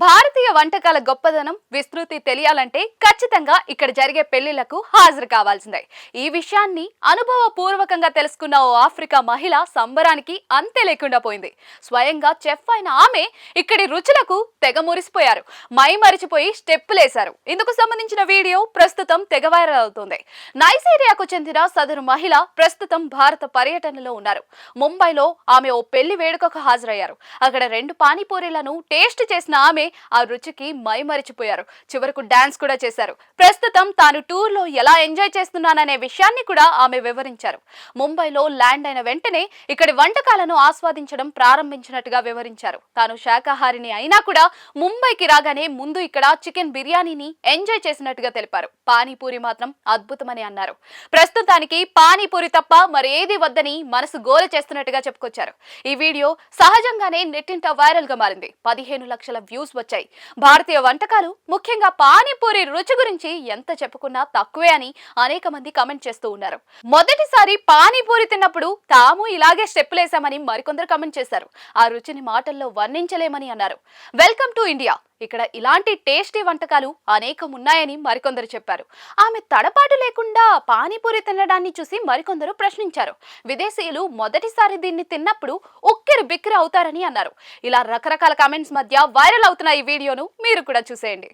భారతీయ వంటకాల గొప్పదనం విస్తృతి తెలియాలంటే ఖచ్చితంగా ఇక్కడ జరిగే పెళ్ళిళ్ళకు హాజరు కావాల్సిందే. ఈ విషయాన్ని అనుభవపూర్వకంగా తెలుసుకున్న ఓ ఆఫ్రికా మహిళ సంబరానికి అంతే లేకుండా పోయింది. స్వయంగా చెఫ్ అయిన ఆమె ఇక్కడి రుచులకు తెగ మురిసిపోయారు. మై మరిచిపోయి స్టెప్పులేశారు. ఇందుకు సంబంధించిన వీడియో ప్రస్తుతం తెగ వైరల్ అవుతుంది. నైజీరియాకు చెందిన సదరు మహిళ ప్రస్తుతం భారత పర్యటనలో ఉన్నారు. ముంబైలో ఆమె ఓ పెళ్ళి వేడుకకు హాజరయ్యారు. అక్కడ రెండు పానీపూరీలను టేస్ట్ చేసిన ఆమె ఆ రుచికి మైమరిచిపోయారు. చివరకు డాన్స్ కూడా చేశారు. ప్రస్తుతం తాను టూర్లో ఎలా ఎంజాయ్ చేస్తున్నాననే విషయాన్ని కూడా ఆమె వివరించారు. ముంబైలో ల్యాండ్ అయిన వెంటనే ఇక్కడి వంటకాలను ఆస్వాదించడం ప్రారంభించినట్టుగా వివరించారు. తాను శాకాహారిని అయినా కూడా ముంబైకి రాగానే ముందు ఇక్కడ చికెన్ బిర్యానీని ఎంజాయ్ చేసినట్టుగా తెలిపారు. పానీపూరి మాత్రం అద్భుతమని అన్నారు. ప్రస్తుతానికి పానీపూరి తప్ప మరేది వద్దని మనసు గోల చేస్తున్నట్టుగా చెప్పుకొచ్చారు. ఈ వీడియో సహజంగానే నెట్టింట వైరల్గా మారింది. పదిహేను లక్షల వ్యూస్ వచ్చాయి భారతీయ వంటకాలు ముఖ్యంగా పానీపూరి రుచి గురించి ఎంత చెప్పుకున్నా తక్కువే అని అనేక మంది కమెంట్ చేస్తూ ఉన్నారు. మొదటిసారి పానీపూరి తిన్నప్పుడు తాము ఇలాగే స్టెప్పులేశామని మరికొందరు కమెంట్ చేశారు. ఆ రుచిని మాటల్లో వర్ణించలేమని అన్నారు. Welcome to India. ఇక్కడ ఇలాంటి టేస్టీ వంటకాలు అనేకం ఉన్నాయని మరికొందరు చెప్పారు. ఆమె తడపాటు లేకుండా పానీపూరి తినడాన్ని చూసి మరికొందరు ప్రశ్నించారు. విదేశీయులు మొదటిసారి దీన్ని తిన్నప్పుడు ఉక్కిరి బిక్కిరి అవుతారని అన్నారు. ఇలా రకరకాల కామెంట్స్ మధ్య వైరల్ అవుతున్న ఈ వీడియోను మీరు కూడా చూసేయండి.